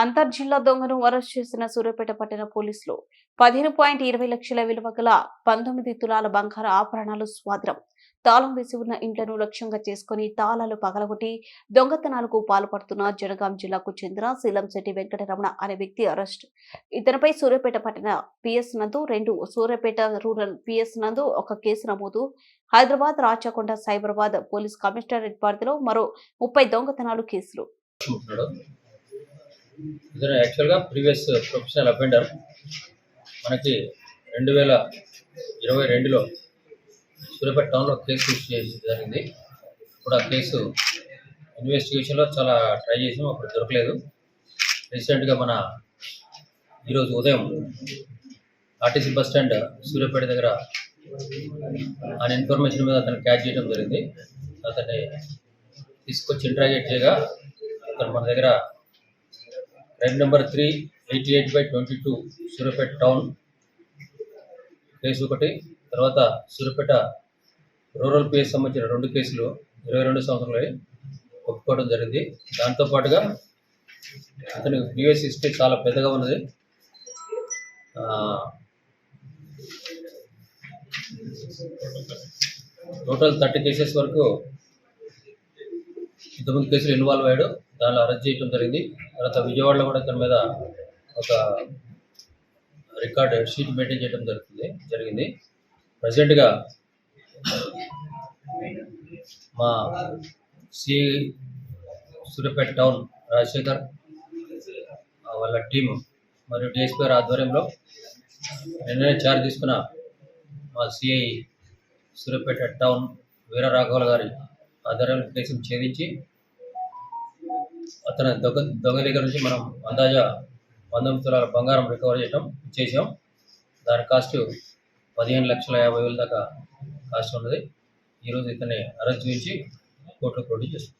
అంతర్జిల్లా దొంగను అరెస్ట్ చేసిన సూర్యాపేట పట్టణ పోలీసులు పదిహేను పాయింట్ ఇరవై లక్షల విలువ గల పంతొమ్మిది తులాల బంగారు ఆభరణాలు స్వాధీనం. తాళం వేసి ఉన్న ఇంట్లను లక్ష్యంగా చేసుకుని తాళాలు పగలగొట్టి దొంగతనాలకు పాల్పడుతున్న జనగాం జిల్లాకు చెందిన శీలంశెట్టి వెంకటరమణ అనే వ్యక్తి అరెస్ట్. ఇతనిపై సూర్యాపేట పట్టణ పిఎస్ నందు రెండు సూర్యాపేట రూరల్ పిఎస్ నందు ఒక కేసు నమోదు. హైదరాబాద్ రాచకొండ సైబరాబాద్ పోలీస్ కమిషనరేట్ పరిధిలో మరో ముప్పై దొంగతనాలు కేసులు. ఇతను యాక్చువల్గా ప్రీవియస్ ప్రొఫెషనల్ అఫెండర్ మనకి రెండు వేల ఇరవై రెండులో సూర్యాపేట టౌన్లో కేసు రిజిస్టర్ చేసి జరిగింది. ఇప్పుడు ఆ కేసు ఇన్వెస్టిగేషన్లో చాలా ట్రై చేసాం అప్పుడు దొరకలేదు. రీసెంట్గా మన ఈరోజు ఉదయం ఆర్టీసీ బస్ స్టాండ్ సూర్యాపేట దగ్గర ఆయన ఇన్ఫర్మేషన్ మీద అతను క్యాచ్ చేయడం జరిగింది. అతన్ని తీసుకొచ్చి ఇంటరాగేట్ చేయగా అతను మన దగ్గర red number three eighty eight by twenty two Suryapet town case ఒకటి తర్వాత సూర్యాపేట రూరల్ పిఎస్ సంబంధించిన రెండు కేసులు ఇరవై రెండు సంవత్సరాలు ఒప్పుకోవడం జరిగింది. దాంతోపాటుగా అతని ప్రీవియస్ హిస్టరీ చాలా పెద్దగా ఉన్నది. టోటల్ థర్టీ కేసెస్ వరకు ఇంతకుముందు కేసులు ఇన్వాల్వ్ అయ్యాడు దానిలో అరెస్ట్ చేయడం జరిగింది. తర్వాత విజయవాడలో కూడా ఇతని మీద ఒక రికార్డ్ షీట్ మెయింటైన్ చేయడం జరుగుతుంది జరిగింది. ప్రజెంట్గా మా సి సూర్యాపేట టౌన్ రాజశేఖర్ వాళ్ళ టీము మరియు డిఎస్పీ గారి ఆధ్వర్యంలో నిన్ననే చార్జ్ తీసుకున్న మా సిఐ సూర్యాపేట టౌన్ వీర రాఘవుల గారి ఆధ్వర్యంలో కేసును ఛేదించి అతను దొంగ దొంగ దగ్గర నుంచి మనం అందాజా పంతొమ్మిది తులాల బంగారం రికవర్ చేయటం చేసాం దాని కాస్ట్ పదిహేను లక్షల యాభై వేల దాకా కాస్ట్ ఉన్నది. ఈరోజు ఇతన్ని అరెస్ట్ చేసి కోర్టులో ప్రొడ్యూస్ చేస్తాం